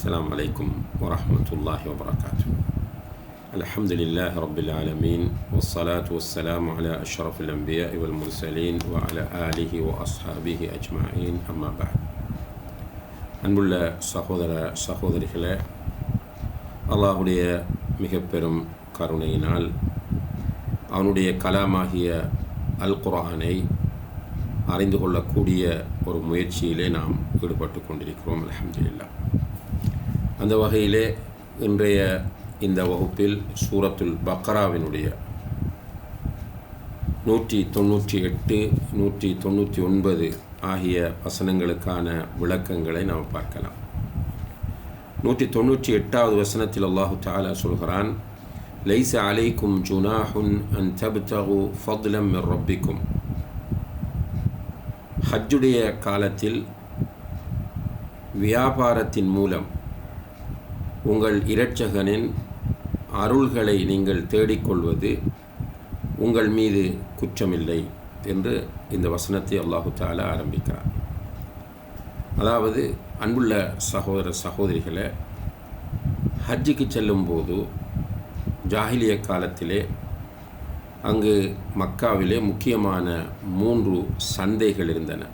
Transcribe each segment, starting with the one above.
السلام عليكم ورحمة الله وبركاته الحمد لله رب العالمين والصلاة والسلام على أشرف الأنبياء والمرسلين وعلى آله وأصحابه أجمعين أما بعد அன்புள்ள சகோதர சகோதரிகளே அல்லாஹுடைய மிக பெரும் கருணையினால் அவனுடைய கலாமாகிய அல் குரானை அறிந்து கொள்ளக்கூடிய ஒரு முயற்சியிலே நாம் ஈடுபட்டு கொண்டிருக்கிறோம் அலமதுல்லா அந்த வகையிலே இன்றைய இந்த வகுப்பில் சூரத்துல் பக்ராவினுடைய நூற்றி தொண்ணூற்றி எட்டு நூற்றி தொண்ணூற்றி ஒன்பது ஆகிய வசனங்களுக்கான விளக்கங்களை நாம் பார்க்கலாம். நூற்றி தொண்ணூற்றி எட்டாவது வசனத்தில் அல்லாஹு தாலா சொல்கிறான் லைச அலைக்கும் ஜுனாஹுன் அன் தப்தகு ஃபத்லம் மிர் ரப்பிக்கும். ஹஜ்ஜுடைய காலத்தில் வியாபாரத்தின் மூலம் உங்கள் இரட்சகனின் அருள்களை நீங்கள் தேடிக்கொள்வது உங்கள் மீது குற்றமில்லை என்று இந்த வசனத்தை அல்லாஹு தாலா ஆரம்பிக்கிறார் அதாவது அன்புள்ள சகோதர சகோதரிகளை ஹஜ்ஜுக்கு செல்லும்போது ஜாகிலிய காலத்திலே அங்கு மக்காவிலே முக்கியமான மூன்று சந்தைகள் இருந்தன.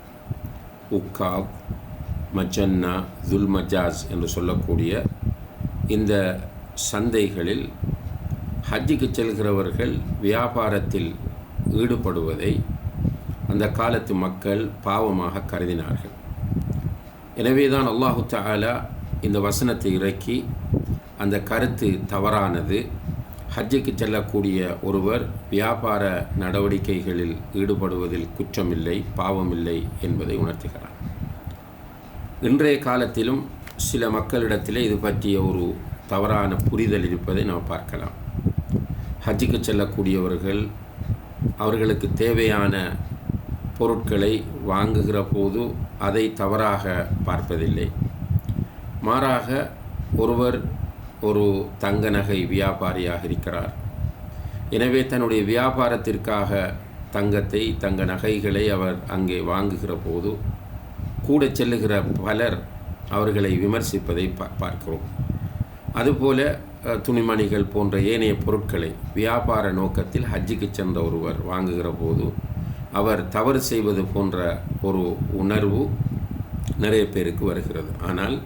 உக்காவ் மஜன்னா துல்மஜாஸ் என்று சொல்லக்கூடிய இந்த சந்தைகளில் ஹஜ்ஜுக்கு செல்கிறவர்கள் வியாபாரத்தில் ஈடுபடுவதை அந்த காலத்து மக்கள் பாவமாக கருதினார்கள். எனவே தான் அல்லாஹு தாலா இந்த வசனத்தை இறக்கி அந்த கருத்து தவறானது. ஹஜ்ஜுக்கு செல்லக்கூடிய ஒருவர் வியாபார நடவடிக்கைகளில் ஈடுபடுவதில் குற்றமில்லை பாவமில்லை என்பதை உணர்த்துகிறார். இன்றைய காலத்திலும் சில மக்களிடத்திலே இது பற்றிய ஒரு தவறான புரிதல் இருப்பதை நாம் பார்க்கலாம். ஹஜ்ஜுக்கு செல்லக்கூடியவர்கள் அவர்களுக்கு தேவையான பொருட்களை வாங்குகிற போது அதை தவறாக பார்ப்பதில்லை. மாறாக ஒருவர் ஒரு தங்க நகை வியாபாரியாக இருக்கிறார். எனவே தன்னுடைய வியாபாரத்திற்காக தங்கத்தை தங்க நகைகளை அவர் அங்கே வாங்குகிற போது கூட செல்லுகிற பலர் அவர்களை விமர்சிப்பதை பா பார்க்கிறோம். அதுபோல துணிமணிகள் போன்ற ஏனைய பொருட்களை வியாபார நோக்கத்தில் ஹஜ்ஜுக்கு சென்ற ஒருவர் வாங்குகிற போது அவர் தவறு செய்வது போன்ற ஒரு உணர்வு நிறைய பேருக்கு வருகிறது. ஆனால்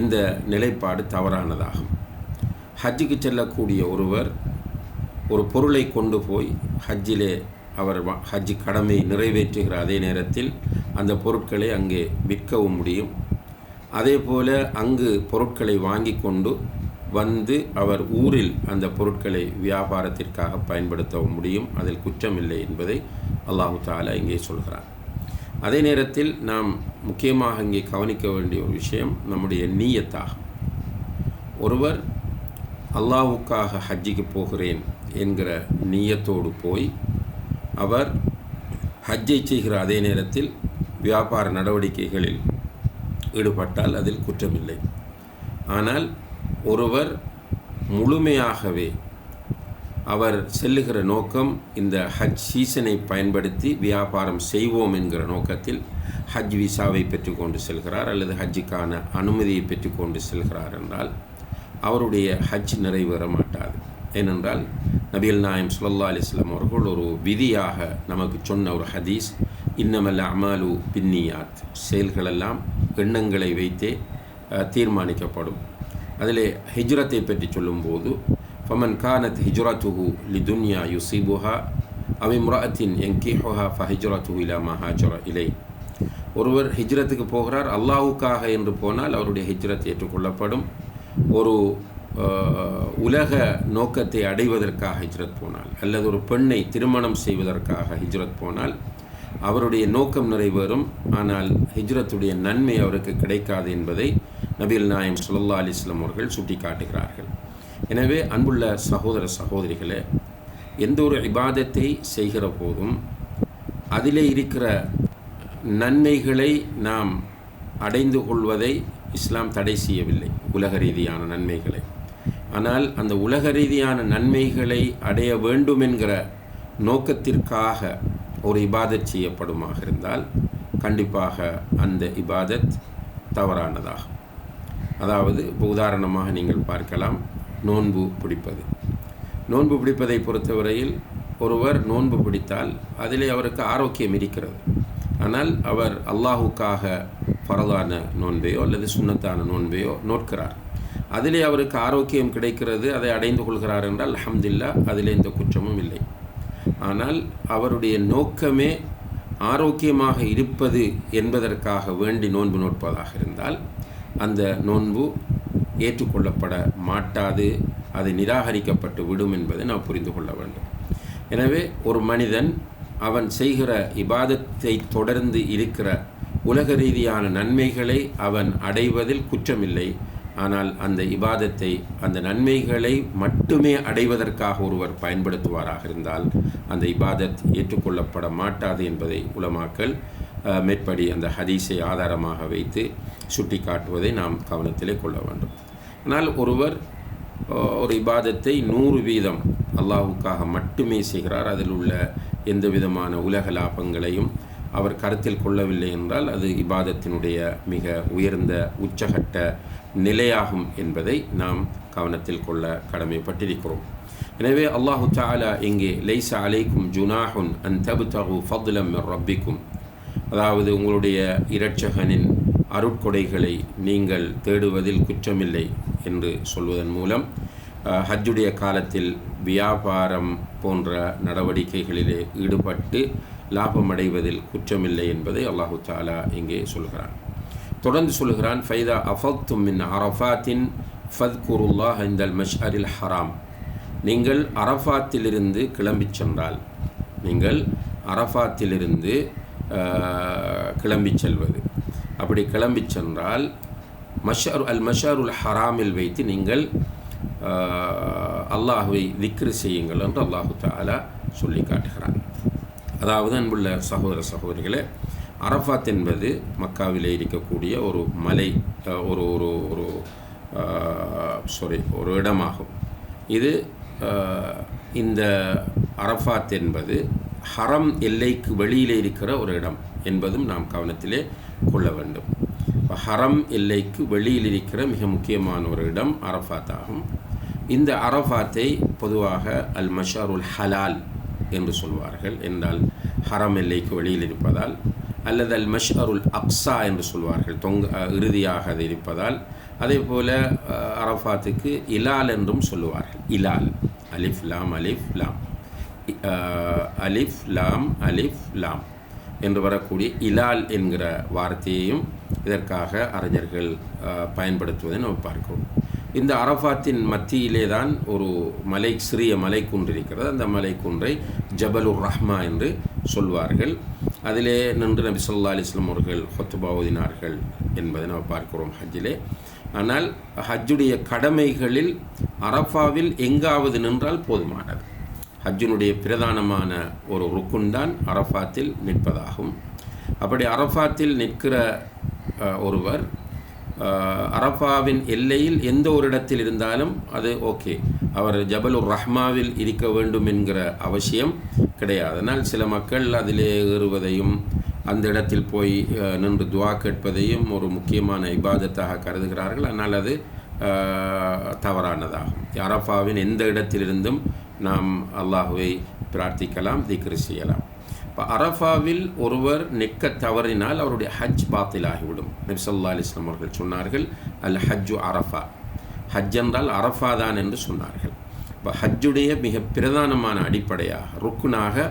இந்த நிலைப்பாடு தவறானதாகும். ஹஜ்ஜுக்கு செல்லக்கூடிய ஒருவர் ஒரு பொருளை கொண்டு போய் ஹஜ்ஜிலே அவர் ஹஜ்ஜி கடமை நிறைவேற்றுகிற அதே நேரத்தில் அந்த பொருட்களை அங்கே விற்கவும் முடியும். அதே போல் அங்கு பொருட்களை வாங்கி கொண்டு வந்து அவர் ஊரில் அந்த பொருட்களை வியாபாரத்திற்காக பயன்படுத்தவும் முடியும். அதில் குற்றமில்லை என்பதை அல்லாஹு தாலா இங்கே சொல்கிறார் அதே நேரத்தில் நாம் முக்கியமாக இங்கே கவனிக்க வேண்டிய ஒரு விஷயம் நம்முடைய நீயத்தாகும். ஒருவர் அல்லாஹுக்காக ஹஜ்ஜிக்கு போகிறேன் என்கிற நீயத்தோடு போய் அவர் ஹஜ்ஜை செய்கிற அதே நேரத்தில் வியாபார நடவடிக்கைகளில் ஈடுபட்டால் அதில் குற்றமில்லை. ஆனால் ஒருவர் முழுமையாகவே அவர் செல்லுகிற நோக்கம் இந்த ஹஜ் சீசனை பயன்படுத்தி வியாபாரம் செய்வோம் என்கிற நோக்கத்தில் ஹஜ் விசாவை பெற்றுக்கொண்டு செல்கிறார் அல்லது ஹஜ்ஜுக்கான அனுமதியை பெற்றுக்கொண்டு செல்கிறார் என்றால் அவருடைய ஹஜ் நிறைவேற மாட்டாது. ஏனென்றால் நபியல் நாயம் சுல்லா அலிஸ்லாம் அவர்கள் ஒரு விதியாக நமக்கு சொன்ன ஒரு ஹதீஸ் இன்னமல்ல அமாலு பின்னியாத். செயல்களெல்லாம் எண்ணங்களை வைத்தே தீர்மானிக்கப்படும். அதிலே ஹிஜ்ரத்தை பற்றி சொல்லும்போது ஃபமன் கானத் ஹிஜ்ரத்துஹு லிதுன்யா யுசிபுஹா அவிம்ராத்தின் எங்கிஹுஹா ஃபஹிஜ்ரத்துஹு இலா மஹாஜர இலை ஒருவர் ஹிஜ்ரத்துக்கு போகிறார் அல்லாஹுக்காக என்று போனால் அவருடைய ஹிஜ்ரத் ஏற்றுக்கொள்ளப்படும். ஒரு உலக நோக்கத்தை அடைவதற்காக ஹிஜ்ரத் போனால் அல்லது ஒரு பெண்ணை திருமணம் செய்வதற்காக ஹிஜ்ரத் போனால் அவருடைய நோக்கம் நிறைவேறும். ஆனால் ஹிஜ்ரத்துடைய நன்மை அவருக்கு கிடைக்காது என்பதை நபீல் நாயம் சுல்லா அலிஸ்லாம் அவர்கள் சுட்டி காட்டுகிறார்கள் எனவே அன்புள்ள சகோதர சகோதரிகளே எந்த ஒரு இபாதத்தை செய்கிற போதும் அதிலே இருக்கிற நன்மைகளை நாம் அடைந்து கொள்வதை இஸ்லாம் தடை செய்யவில்லை உலக ரீதியான நன்மைகளை. ஆனால் அந்த உலக ரீதியான நன்மைகளை அடைய வேண்டும் என்கிற நோக்கத்திற்காக ஒரு இபாதத் செய்யப்படுமாக இருந்தால் கண்டிப்பாக அந்த இபாதத் தவறானதாகும். அதாவது இப்போ உதாரணமாக நீங்கள் பார்க்கலாம் நோன்பு பிடிப்பது. நோன்பு பிடிப்பதை பொறுத்தவரையில் ஒருவர் நோன்பு பிடித்தால் அதிலே அவருக்கு ஆரோக்கியம் இருக்கிறது. ஆனால் அவர் அல்லாஹுக்காக பரதான நோன்பையோ அல்லது சுண்ணத்தான நோன்பையோ நோட்கிறார் அதிலே அவருக்கு ஆரோக்கியம் கிடைக்கிறது அதை அடைந்து கொள்கிறார் என்றால் அஹமதில்லா அதிலே இந்த குற்றமும் ஆனால் அவருடைய நோக்கமே ஆரோக்கியமாக இருப்பது என்பதற்காக வேண்டி நோன்பு நோட்பதாக இருந்தால் அந்த நோன்பு ஏற்றுக்கொள்ளப்பட மாட்டாது அது நிராகரிக்கப்பட்டு விடும் என்பதை நாம் புரிந்து கொள்ள வேண்டும். எனவே ஒரு மனிதன் அவன் செய்கிற இபாதத்தை தொடர்ந்து இருக்கிற உலக ரீதியான நன்மைகளை அவன் அடைவதில் குற்றமில்லை. ஆனால் அந்த இபாதத்தை அந்த நன்மைகளை மட்டுமே அடைவதற்காக ஒருவர் பயன்படுத்துவாராக இருந்தால் அந்த இபாதத் ஏற்றுக்கொள்ளப்பட மாட்டாது என்பதை உலமாக்கல் மேற்படி அந்த ஹதீஸை ஆதாரமாக வைத்து சுட்டி காட்டுவதை நாம் கவனத்திலே கொள்ள வேண்டும். ஆனால் ஒருவர் ஒரு இபாதத்தை நூறு வீதம் அல்லாஹுக்காக மட்டுமே செய்கிறார். அதில் உள்ள எந்த விதமான உலக லாபங்களையும் அவர் கருத்தில் கொள்ளவில்லை என்றால் அது இபாதத்தினுடைய மிக உயர்ந்த உச்சகட்ட நிலையாகும் என்பதை நாம் கவனத்தில் கொள்ள கடமைப்பட்டிருக்கிறோம். எனவே அல்லாஹு தாலா இங்கே லைச அலைக்கும் ஜுனாஹுன் அன் தபுதகு ஃபதுலம் ரப்பிக்கும். அதாவது உங்களுடைய இரட்சகனின் அருட்கொடைகளை நீங்கள் தேடுவதில் குற்றமில்லை என்று சொல்வதன் மூலம் ஹஜ்ஜுடைய காலத்தில் வியாபாரம் போன்ற நடவடிக்கைகளிலே ஈடுபட்டு லாபம் அடைவதில் குற்றமில்லை என்பதை அல்லாஹு தாலா இங்கே சொல்கிறான். தொடர்ந்து சொல்கிறான் ஃபைதா அஃபத்தும் மின் அரஃபாத்தின் ஃபத்குருல்லாஹ் இந்தல் மஷ்அரில் ஹராம். நீங்கள் அரஃபாத்திலிருந்து கிளம்பிச் சென்றால் நீங்கள் அரஃபாத்திலிருந்து கிளம்பி செல்வது. அப்படி கிளம்பி சென்றால் மஷர் அல் மஷாருல் ஹராமில் வைத்து நீங்கள் அல்லாஹுவை திக்ரு செய்யுங்கள் என்று அல்லாஹு தாலா சொல்லி காட்டுகிறான். அதாவது அன்புள்ள சகோதர சகோதரிகளே அரஃபாத் என்பது மக்காவிலே இருக்கக்கூடிய ஒரு மலை ஒரு ஒரு ஒரு சாரி ஒரு இடமாகும். இது இந்த அரஃபாத் என்பது ஹரம் எல்லைக்கு வெளியிலே இருக்கிற ஒரு இடம் என்பதும் நாம் கவனத்திலே கொள்ள வேண்டும். இப்போ ஹரம் எல்லைக்கு வெளியில் இருக்கிற மிக முக்கியமான ஒரு இடம் அரஃபாத் ஆகும். இந்த அரஃபாத்தை பொதுவாக அல் மஷாருல் ஹலால் என்று சொல்வார்கள். என்றால் ஹரம் எல்லைக்கு வெளியில் இருப்பதால் அல்லது அல் மஷ்அருல் அக்ஸா என்று சொல்வார்கள் தொங்க இறுதியாக அது இருப்பதால். அதே போல் அரஃபாத்துக்கு இலால் என்றும் சொல்லுவார்கள். இலால். அலிஃப் லாம் அலிஃப் லாம். அலிஃப் லாம் அலிஃப் லாம் என்று வரக்கூடிய இலால் என்கிற வார்த்தையையும் இதற்காக அறிஞர்கள் பயன்படுத்துவதை நம்ம பார்க்கிறோம். இந்த அரஃபாத்தின் மத்தியிலே தான் ஒரு மலை சிறிய மலை குன்று இருக்கிறது. அந்த மலை குன்றை ஜபலுர் ரஹ்மா என்று சொல்வார்கள். அதிலே நின்று நபி சொல்லா அலிஸ்லாம் அவர்கள் ஹொத்துபா ஓதினார்கள் என்பதை நாம் பார்க்கிறோம் ஹஜ்ஜிலே. ஆனால் ஹஜ்ஜுடைய கடமைகளில் அரஃபாவில் எங்காவது நின்றால் போதுமானது. ஹஜ்ஜினுடைய பிரதானமான ஒரு ருக்குன் தான் அரஃபாத்தில் நிற்பதாகும். அப்படி அரஃபாத்தில் நிற்கிற ஒருவர் அரஃபாவின் எல்லையில் எந்த ஒரு இடத்தில் இருந்தாலும் அது ஓகே. அவர் ஜபலுர் ரஹ்மாவில் இருக்க வேண்டும் என்கிற அவசியம் கிடையாது. அதனால் சில மக்கள் அதிலே ஏறுவதையும் அந்த இடத்தில் போய் நின்று துவா கேட்பதையும் ஒரு முக்கியமான இபாதத்தாக கருதுகிறார்கள். ஆனால் அது தவறானதாகும். அரஃபாவின் எந்த இடத்திலிருந்தும் நாம் அல்லாஹுவை பிரார்த்திக்கலாம் திக்ரு செய்யலாம். இப்போ அரஃபாவில் ஒருவர் நிற்க தவறினால் அவருடைய ஹஜ் பாத்திலாகிவிடும். நபிசல்லா அலிஸ்லாம் அவர்கள் சொன்னார்கள் அல் ஹஜ்ஜு அரஃபா. ஹஜ் என்றால் அரஃபா தான் என்று சொன்னார்கள். இப்போ ஹஜ்ஜுடைய மிக பிரதானமான அடிப்படையாக ருக்குனாக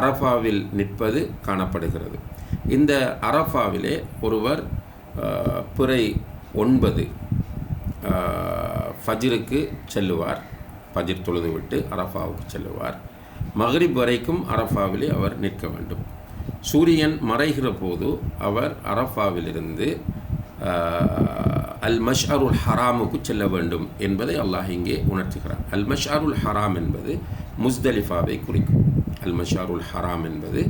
அரஃபாவில் நிற்பது காணப்படுகிறது. இந்த அரஃபாவிலே ஒருவர் பிறை ஒன்பது ஃபஜிருக்கு செல்லுவார். ஃபஜிர் தொழுது விட்டு அரஃபாவுக்கு செல்லுவார். மகரிப் வரைக்கும் அரஃபாவிலே அவர் நிற்க வேண்டும். சூரியன் மறைகிற போது அவர் அரஃபாவிலிருந்து அல் மஷ்அருல் ஹராமுக்கு செல்ல வேண்டும் என்பதை அல்லாஹ் இங்கே உணர்த்துகிறார் அல் மஷ்அருல் ஹராம் என்பது முஸ்தலிஃபாவை குறிக்கும். அல் மஷாருல் ஹராம் என்பது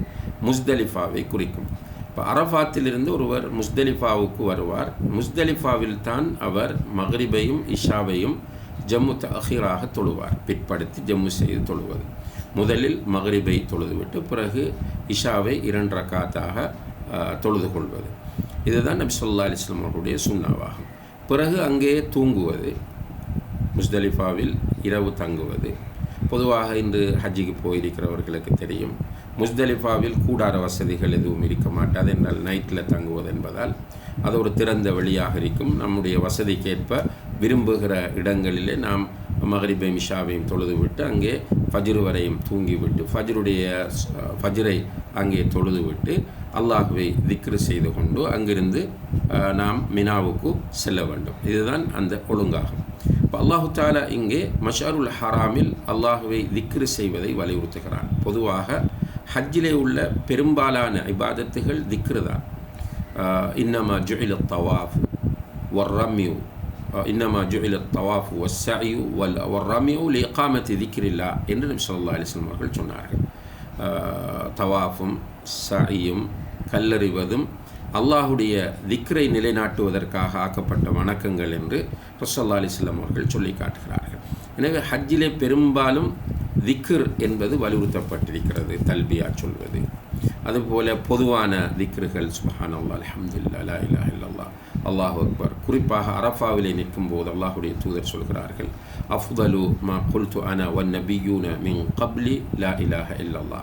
முஸ்தலிஃபாவை குறிக்கும். இப்போ அரஃபாத்திலிருந்து ஒருவர் முஸ்தலிஃபாவுக்கு வருவார். முஸ்தலிஃபாவில் தான் அவர் மகரிபையும் இஷாவையும் ஜம்மு தஹீராக தொழுவார். பிற்படுத்தி ஜம்மு செய்து தொழுவது. முதலில் மகரிபை தொழுதுவிட்டு பிறகு இஷாவை இரண்டு ரக்காத்தாக தொழுது கொள்வது. இதுதான் நபி சொல்லா அலிஸ்லாம் அவர்களுடைய சுண்ணாவாகும். பிறகு அங்கே தூங்குவது முஸ்தலிஃபாவில் இரவு தங்குவது. பொதுவாக இன்று ஹஜ்ஜிக்கு போயிருக்கிறவர்களுக்கு தெரியும் முஸ்தலிஃபாவில் கூடார வசதிகள் எதுவும் இருக்க மாட்டாது. என்றால் நைட்டில் தங்குவது என்பதால் அது ஒரு திறந்த வழியாக இருக்கும். நம்முடைய வசதிக்கேற்ப விரும்புகிற இடங்களிலே நாம் மகரிபை மிஷாவையும் தொழுதுவிட்டு அங்கே ஃபஜ்ரு வரையும் தூங்கிவிட்டு ஃபஜ்ருடைய ஃபஜ்ரை அங்கே தொழுதுவிட்டு அல்லாஹுவை திக்ரு செய்து கொண்டு அங்கிருந்து நாம் மினாவுக்கு செல்ல வேண்டும். இதுதான் அந்த ஒழுங்காகும். இப்போ அல்லாஹு தாலா இங்கே மஷாருல் ஹராமில் அல்லாஹுவை திக்ரு செய்வதை வலியுறுத்துகிறான். பொதுவாக ஹஜ்ஜிலே உள்ள பெரும்பாலான இபாதத்துகள் திக்ரு தான் இன்னமா ஜுஇல தவாஃப் வர்ரம்யூ இன்னமா ஜுஇல தவாஃப் வஸ்ஸயு வல் வர்ரம்யூ லிகாமத்தி திக்ரில்லா என்று நபி சொல்லா அலிஸ்லம் அவர்கள் சொன்னார்கள் தவாஃபும் சயும் கல்லறிவதும் அல்லாஹுடைய திக்ரை நிலைநாட்டுவதற்காக ஆக்கப்பட்ட வணக்கங்கள் என்று ரசல்லா அலிஸ்லாம் அவர்கள் சொல்லி காட்டுகிறார்கள் எனவே ஹஜ்ஜிலே பெரும்பாலும் திக்ர் என்பது வலியுறுத்தப்பட்டிருக்கிறது தல்பியா சொல்வது அதுபோல பொதுவான திக்ருகள் சுபஹான் அல்லா அலமதுல்லா இல்லா இல்லல்லா அல்லாஹ் அக்பர். குறிப்பாக அரஃபாவிலே நிற்கும் போது அல்லாஹுடைய தூதர் சொல்கிறார்கள் அஃதலு மா குல்து அன வன் நபியூன மின் கப்லி லா இலாஹ இல்லல்லா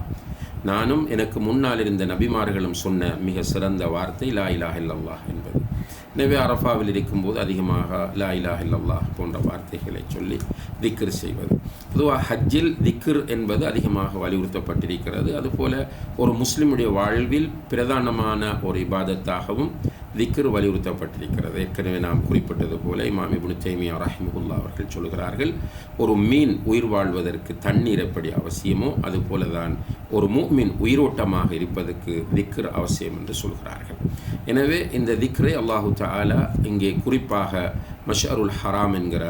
நானும் எனக்கு முன்னால் இருந்த நபிமார்களும் சொன்ன மிக சிறந்த வார்த்தை லா இலாஹ இல்லல்லாஹ் என்பது. எனவே அரஃபாவில் இருக்கும்போது அதிகமாக லா இலாஹ இல்லல்லாஹ் போன்ற வார்த்தைகளை சொல்லி திக்ர் செய்வது. பொதுவாக ஹஜ்ஜில் திக்ர் என்பது அதிகமாக வலியுறுத்தப்பட்டிருக்கிறது. அதுபோல ஒரு முஸ்லிமுடைய வாழ்வில் பிரதானமான ஒரு இபாதத்தாகவும் திக்ரு வலியுறுத்தப்பட்டிருக்கிறது. ஏற்கனவே நாம் குறிப்பிட்டது போல இமாம் இபுனு தைமியா ரஹிமுல்லா அவர்கள் சொல்கிறார்கள் ஒரு மீன் உயிர் வாழ்வதற்கு தண்ணீர் எப்படி அவசியமோ அதுபோல தான் ஒரு மூமின் உயிரோட்டமாக இருப்பதற்கு திக்ர் அவசியம் என்று சொல்கிறார்கள். எனவே இந்த திக்ரை அல்லாஹு தாலா இங்கே குறிப்பாக மஷருல் ஹராம் என்கிற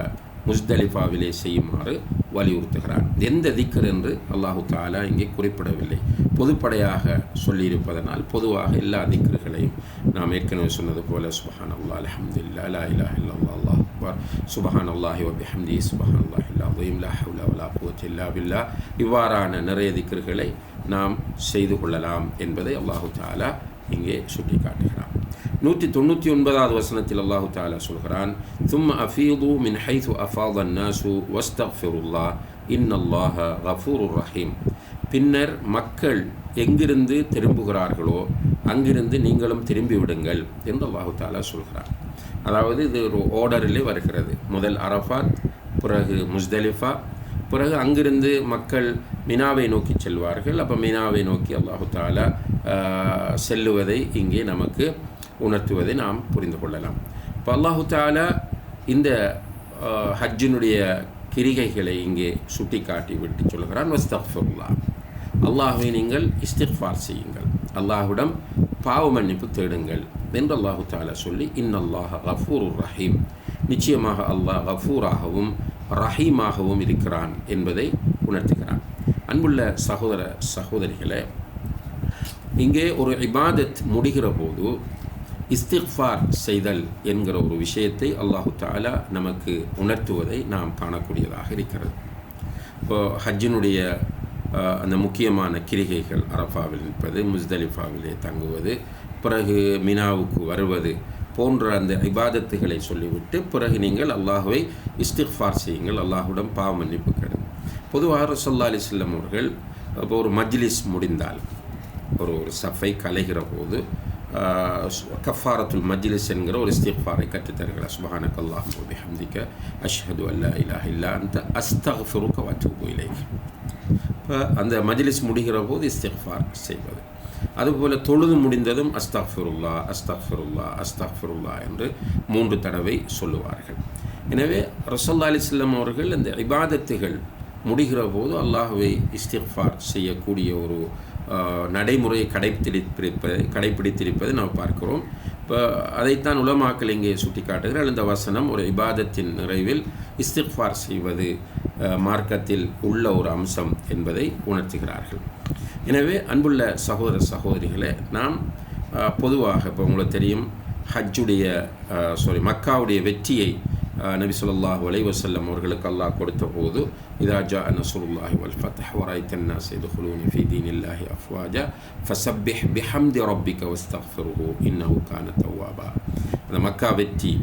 முஸ்தலிஃபாவிலே செய்யுமாறு வலியுறுத்துகிறார் எந்த திக்கர் என்று அல்லாஹு தாலா இங்கே குறிப்பிடவில்லை. பொதுப்படையாக சொல்லியிருப்பதனால் பொதுவாக எல்லா திக்கர்களையும் நாம் ஏற்கனவே சொன்னது போல சுபஹான் அல்லா அலமதுல்லா லா இலா இல்லா அல்லாஹ் அக்பர். சுபஹான் அல்லாஹி வபிஹம்தி சுபஹான் அல்லாஹ் இல்லா லா ஹவுல வலா குவத் இல்லா பில்லா. இவ்வாறான நிறைய திக்கர்களை நாம் செய்து கொள்ளலாம் என்பதை அல்லாஹு தாலா இங்கே சுட்டி காட்டுகிறான் நூற்றி தொண்ணூற்றி ஒன்பதாவது வசனத்தில் அல்லாஹு தாலா சொல்கிறான் தும் அஃபீது மின் ஹைது அஃபாத் அன்னாசு வஸ்தஃபிருல்லா இன் அல்லாஹ கஃபூர் ரஹீம். பின்னர் மக்கள் எங்கிருந்து திரும்புகிறார்களோ அங்கிருந்து நீங்களும் திரும்பி விடுங்கள் என்று அல்லாஹு தாலா சொல்கிறார் அதாவது இது ஒரு ஓர்டரிலே வருகிறது. முதல் அரஃபாத் பிறகு முஸ்தலிஃபா பிறகு அங்கிருந்து மக்கள் மினாவை நோக்கி செல்வார்கள். அப்போ மினாவை நோக்கி அல்லாஹு தாலா செல்லுவதை இங்கே நமக்கு உணர்த்துவதை நாம் புரிந்து கொள்ளலாம். இப்போ அல்லாஹு தாலா இந்த ஹஜ்ஜினுடைய கிரிகைகளை இங்கே சுட்டி காட்டி விட்டு சொல்கிறான் வஸ்தஃபுல்லா அல்லாஹுவை நீங்கள் இஸ்திஃபார் செய்யுங்கள். அல்லாஹுடம் பாவ மன்னிப்பு தேடுங்கள் என்று அல்லாஹு தாலா சொல்லி இன்னல்லாஹ கஃபூர் ரஹீம். நிச்சயமாக அல்லாஹ் கஃபூராகவும் ரஹீமாகவும் இருக்கிறான் என்பதை உணர்த்துகிறான். அன்புள்ள சகோதர சகோதரிகளை இங்கே ஒரு இபாதத் முடிகிற போது இஸ்திஃபார் செய்தல் என்கிற ஒரு விஷயத்தை அல்லாஹு தாலா நமக்கு உணர்த்துவதை நாம் காணக்கூடியதாக இருக்கிறது. இப்போ ஹஜ்ஜினுடைய அந்த முக்கியமான கிரிகைகள் அரஃபாவில் நிற்பது முஸ்தலிஃபாவிலே தங்குவது பிறகு மினாவுக்கு வருவது போன்ற அந்த இபாதத்துகளை சொல்லிவிட்டு பிறகு நீங்கள் அல்லாஹுவை இஸ்திஃபார் செய்யுங்கள் அல்லாஹுடன் பாவ மன்னிப்பு கெடும் பொதுவாக ரசல்லா அலிஸ்லம் அவர்கள் இப்போ ஒரு மஜ்லிஸ் முடிந்தால் ஒரு ஒரு சஃபை கலைகிற போது கஃபாரத்துல் மஜ்லிஸ் என்கிற ஒரு இஸ்திஃபாரை கற்றுத்தருகிறார் சுபஹானக் அல்லாஹ் ஹம்திக்க அஷ்ஹது அல்லா இலா இல்லா அந்த அஸ்தஃபிருக்க வத்துபு இலை இப்போ அந்த மஜ்லிஸ் முடிகிற போது இஸ்திஃபார் செய்வது. அதுபோல் தொழுது முடிந்ததும் அஸ்தாஃபிருல்லா அஸ்தாஃபிருல்லா அஸ்தாஃபிருல்லா என்று மூன்று தடவை சொல்லுவார்கள். எனவே ரசல்லா அலிஸ்லாம் அவர்கள் அந்த இபாதத்துகள் முடிகிற போது அல்லாஹுவை இஸ்திஃபார் செய்யக்கூடிய ஒரு நடைமுறையை கடைப்பிடிப்பதை கடைப்பிடித்திருப்பதை நாம் பார்க்கிறோம். இப்போ அதைத்தான் உலமாக்கள் இங்கே சுட்டி காட்டுகிறார் இந்த வசனம் ஒரு இபாதத்தின் நிறைவில் இஸ்திஃபார் செய்வது மார்க்கத்தில் உள்ள ஒரு அம்சம் என்பதை உணர்த்துகிறார்கள். எனவே அன்புள்ள சகோதர சகோதரிகளை நாம் பொதுவாக இப்போ உங்களுக்கு தெரியும் ஹஜ்ஜுடைய சாரி மக்காவுடைய வெற்றியை நபி சொல்லாஹ் அலை அவர்களுக்கு அல்லாஹ் கொடுத்த போது இதாஜா நசுல்லாஹி வல் ஃபத்ஹ் வராய்த்தன்னா செய்து ஹுலூனி ஃபி தீன் இல்லாஹி அஃப்வாஜா ஃபசப்பிஹ் பிஹம்தி ரப்பிக வஸ்தஃபிருஹூ இன்னஹு கான தவ்வாபா அந்த மக்கா வெற்றி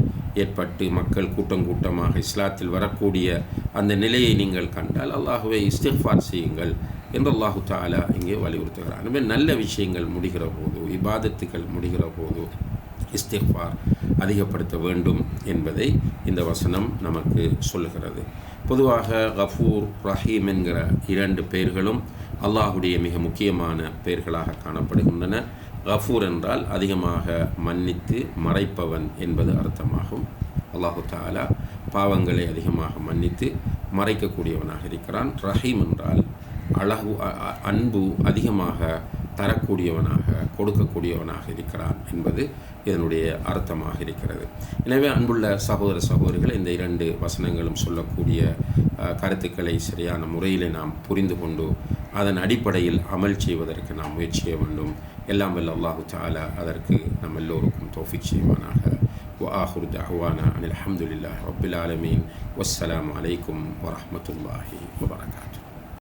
ஏற்பட்டு மக்கள் கூட்டம் கூட்டமாக இஸ்லாத்தில் வரக்கூடிய அந்த நிலையை நீங்கள் கண்டால் அல்லாஹுவை இஸ்திஃபார் செய்யுங்கள் என்று அல்லாஹு தாலா இங்கே வலியுறுத்துகிறார். அதுமாதிரி நல்ல விஷயங்கள் முடிகிற போது இபாதத்துக்கள் முடிகிற போது இஸ்திஃபார் அதிகப்படுத்த வேண்டும் என்பதை இந்த வசனம் நமக்கு சொல்லுகிறது. பொதுவாக கஃபூர் ரஹீம் என்கிற இரண்டு பெயர்களும் அல்லாஹுடைய மிக முக்கியமான பெயர்களாக காணப்படுகின்றன. கஃபூர் என்றால் அதிகமாக மன்னித்து மறைப்பவன் என்பது அர்த்தமாகும். அல்லாஹு தாலா பாவங்களை அதிகமாக மன்னித்து மறைக்கக்கூடியவனாக இருக்கிறான். ரஹீம் என்றால் அழகு அன்பு அதிகமாக தரக்கூடியவனாக கொடுக்கக்கூடியவனாக இருக்கிறான் என்பது இதனுடைய அர்த்தமாக இருக்கிறது எனவே அன்புள்ள சகோதர சகோதரிகள் இந்த இரண்டு வசனங்களும் சொல்லக்கூடிய கருத்துக்களை சரியான முறையில் நாம் புரிந்து கொண்டு அதன் அடிப்படையில் அமல் செய்வதற்கு நாம் முயற்சி செய்ய வேண்டும் எல்லாம் வல்ல அல்லாஹு தாலா அதற்கு நம் எல்லோருக்கும் தோஃபிக் செய்வானாக وآخر دعوانا أن الحمد لله رب العالمين والسلام عليكم ورحمة الله وبركاته